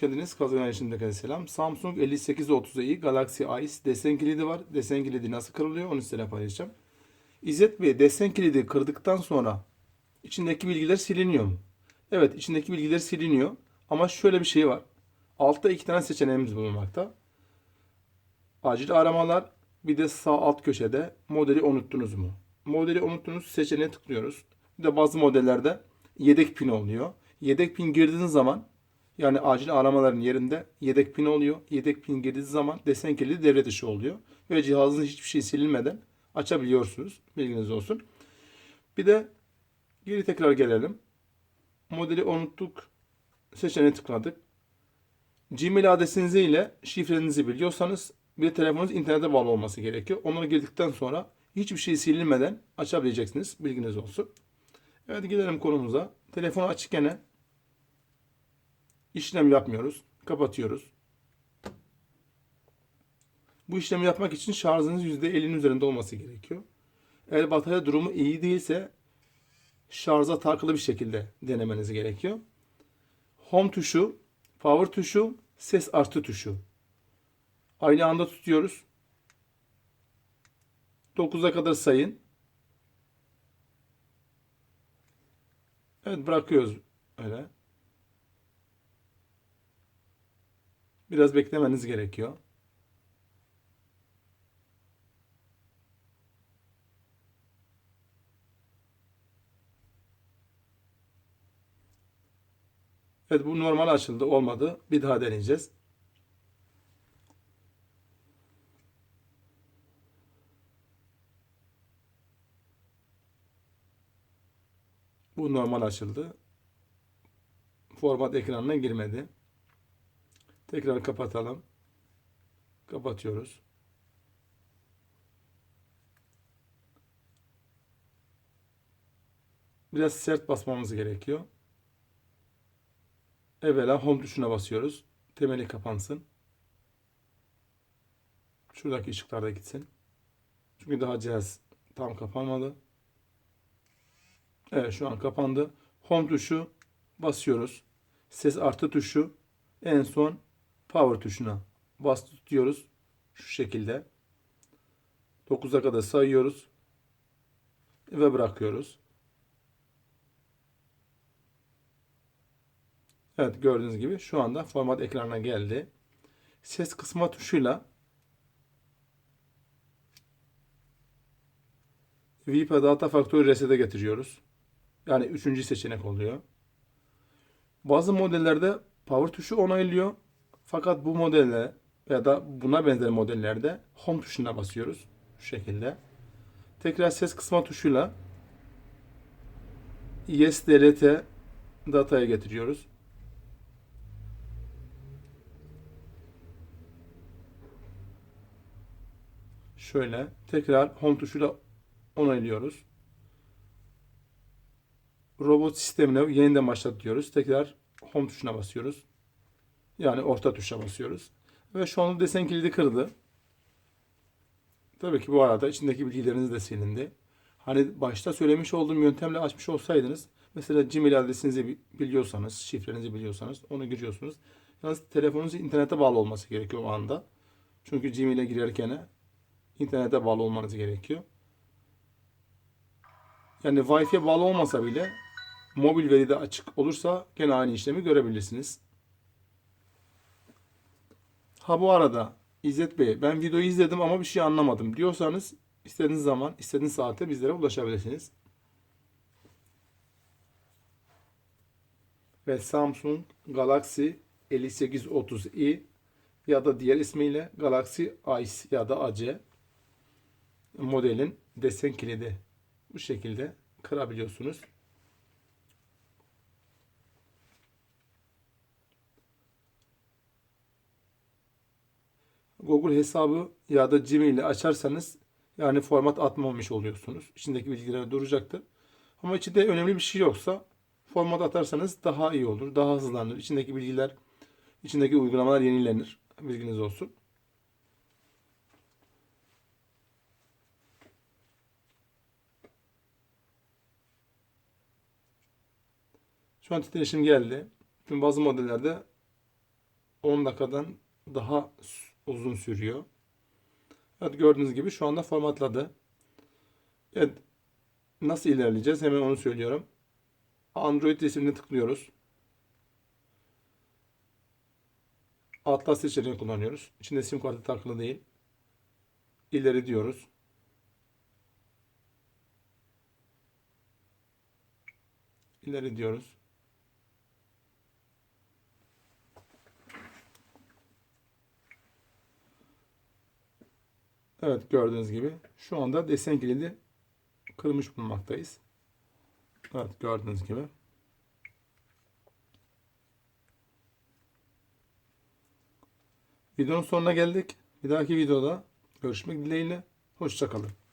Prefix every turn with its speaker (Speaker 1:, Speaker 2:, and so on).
Speaker 1: geldiniz. Kazan içinde selam. Samsung 5830i Galaxy Ice desen kilidi var. Desen kilidi nasıl kırılıyor onu size paylaşacağım. İzzet Bey desen kilidi kırdıktan sonra içindeki bilgiler siliniyor mu? Evet içindeki bilgiler siliniyor. Ama şöyle bir şey var. Altta iki tane seçeneğimiz bulunmakta. Acil aramalar bir de sağ alt köşede modeli unuttunuz mu? Modeli unuttunuz seçeneğe tıklıyoruz. Bir de bazı modellerde yedek pin oluyor. Yedek pin girdiğiniz zaman yani acil aramaların yerinde yedek pin oluyor. Yedek pin girdiği zaman desen kilidi devre dışı oluyor. Ve cihazın hiçbir şey silinmeden açabiliyorsunuz. Bilginiz olsun. Bir de geri tekrar gelelim. Modeli unuttuk. Seçeneğe tıkladık. Gmail adresinizi ile şifrenizi biliyorsanız bir telefonunuz internete bağlı olması gerekiyor. Onları girdikten sonra hiçbir şey silinmeden açabileceksiniz. Bilginiz olsun. Evet gelelim konumuza. Telefonu açıkken işlem yapmıyoruz. Kapatıyoruz. Bu işlemi yapmak için şarjınız %50'nin üzerinde olması gerekiyor. Eğer batarya durumu iyi değilse şarja takılı bir şekilde denemeniz gerekiyor. Home tuşu, power tuşu, ses artı tuşu. Aynı anda tutuyoruz. 9'a kadar sayın. Evet bırakıyoruz öyle. Biraz beklemeniz gerekiyor. Evet bu normal açıldı olmadı. Bir daha deneyeceğiz. Bu normal açıldı. Format ekranına girmedi. Tekrar kapatalım. Kapatıyoruz. Biraz sert basmamız gerekiyor. Evvela home tuşuna basıyoruz. Temeli kapansın. Şuradaki ışıklar da gitsin. Çünkü daha cihaz tam kapanmadı. Evet şu an kapandı. Home tuşu basıyoruz. Ses artı tuşu en son power tuşuna bas tutuyoruz. Şu şekilde. 9'a kadar sayıyoruz. Ve bırakıyoruz. Evet gördüğünüz gibi şu anda format ekranına geldi. Ses kısma tuşuyla VIP Data Factory Reset'e getiriyoruz. Yani üçüncü seçenek oluyor. Bazı modellerde power tuşu onaylıyor. Fakat bu modelde ya da buna benzer modellerde home tuşuna basıyoruz. Şu şekilde. Tekrar ses kısma tuşuyla yes DLT dataya getiriyoruz. Şöyle tekrar home tuşuyla onaylıyoruz. Robot sistemine yeniden başlat diyoruz. Tekrar home tuşuna basıyoruz. Yani orta tuşa basıyoruz. Ve şu anda desen kilidi kırdı. Tabii ki bu arada içindeki bilgileriniz de silindi. Hani başta söylemiş olduğum yöntemle açmış olsaydınız mesela Gmail adresinizi biliyorsanız, şifrenizi biliyorsanız onu giriyorsunuz. Yalnız telefonunuz internete bağlı olması gerekiyor o anda. Çünkü Gmail'e girerken internete bağlı olmanız gerekiyor. Yani Wi-Fi'ye bağlı olmasa bile mobil veri de açık olursa gene aynı işlemi görebilirsiniz. Ha bu arada İzzet Bey ben videoyu izledim ama bir şey anlamadım diyorsanız istediğiniz zaman istediğiniz saate bizlere ulaşabilirsiniz. Ve Samsung Galaxy 5830i ya da diğer ismiyle Galaxy Ice ya da AC modelin desen kilidi bu şekilde kırabiliyorsunuz. Google hesabı ya da Gmail ile açarsanız yani format atmamış oluyorsunuz. İçindeki bilgiler duracaktır. Ama içinde önemli bir şey yoksa format atarsanız daha iyi olur. Daha hızlanır. İçindeki bilgiler, içindeki uygulamalar yenilenir. Bilginiz olsun. Şu an titreşim geldi. Çünkü bazı modellerde 10 dakikadan daha uzun sürüyor. Evet gördüğünüz gibi şu anda formatladı. Evet nasıl ilerleyeceğiz hemen onu söylüyorum. Android resimine tıklıyoruz. Atlas seçeneğini kullanıyoruz. İçinde sim kartı takılı değil. İleri diyoruz. İleri diyoruz. Evet gördüğünüz gibi şu anda desen kilidi kırmış bulunmaktayız. Evet gördüğünüz gibi. Videonun sonuna geldik. Bir dahaki videoda görüşmek dileğiyle. Hoşçakalın.